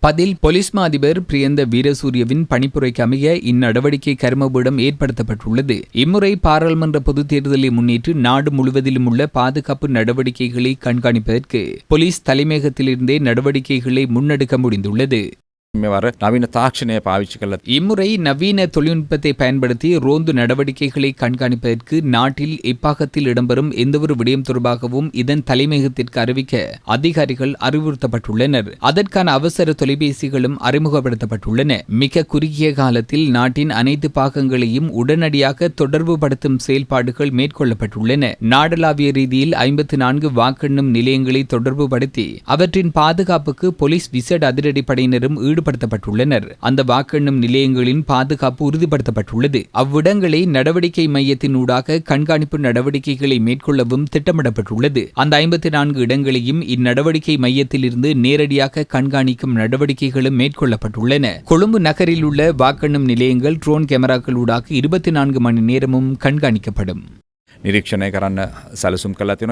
பதில் பொலிஸ் மா அதிபர் பிரியந்த வீரசூரியவின் பணிப்புரைக்கு அமைய இந்நடவடிக்கை கர்மபீடம் ஏற்படுத்தப்பட்டுள்ளது. இம்முறை பாராளுமன்ற பொதுத் தேர்தலை முன்னிட்டு நாடு முழுவதிலும் உள்ள பாதுகாப்பு நடவடிக்கைகளை கண்காணிப்பதற்கு போலீஸ் தலைமையகத்திலிருந்தே நடவடிக்கைகளை முன்னெடுக்க முடிந்துள்ளது. මෙවර නවින තාක්ෂණය පාවිච්චි කළ இம்முறை நவீன தொழில்நுட்பத்தை பயன்படுத்தி ரோந்து நடவடிக்கைகளை கண்காணிப்பதற்கு நாட்டில் இப்பாகத்தில் இடம்பெறும் எந்தவொரு விடயம் தொடர்பாகவும் இதன் தலைமையகத்திற்கு அறிவிக்க அதிகாரிகள் அறிவுறுத்தப்பட்டுள்ளனர் அதற்கான அவசர தொலைபேசிகளும் அறிமுகப்படுத்தப்பட்டுள்ளன மிக குறுகிய காலத்தில் நாட்டின் அனைத்து பாகங்களையும் உடனடியாக தொடர்புபடுத்தும் செயல்பாடுகள் மேற்கொள்ளப்பட்டுள்ளன நாடளாவிய ரீதியில் ஐம்பத்தி நான்கு வாக்கெண்ணும் நிலையங்களை தொடர்புபடுத்தி அவற்றின் பாதுகாப்புக்கு போலீஸ் விசேட அதிரடிப்படையினரும் ஈடுபடுத்தப்பட்டுள்ளனர் அந்த வாக்கெண்ணும் நிலையங்களின் பாதுகாப்பு உறுதிப்படுத்தப்பட்டுள்ளது அவ்விடங்களை நடவடிக்கை மையத்தின் ஊடாக கண்காணிப்பு நடவடிக்கைகளை மேற்கொள்ளவும் திட்டமிடப்பட்டுள்ளது அந்த ஐம்பத்தி நான்கு இடங்களையும் இந்நடவடிக்கை மையத்திலிருந்து நேரடியாக கண்காணிக்கும் நடவடிக்கைகளும் மேற்கொள்ளப்பட்டுள்ளன கொழும்பு நகரில் உள்ள வாக்கெண்ணும் நிலையங்கள் ட்ரோன் கேமராக்கள் ஊடாக இருபத்தி நான்கு மணி நேரமும் கண்காணிக்கப்படும் නිරීක්ෂණය කරන්න සැලසුම් කලා තින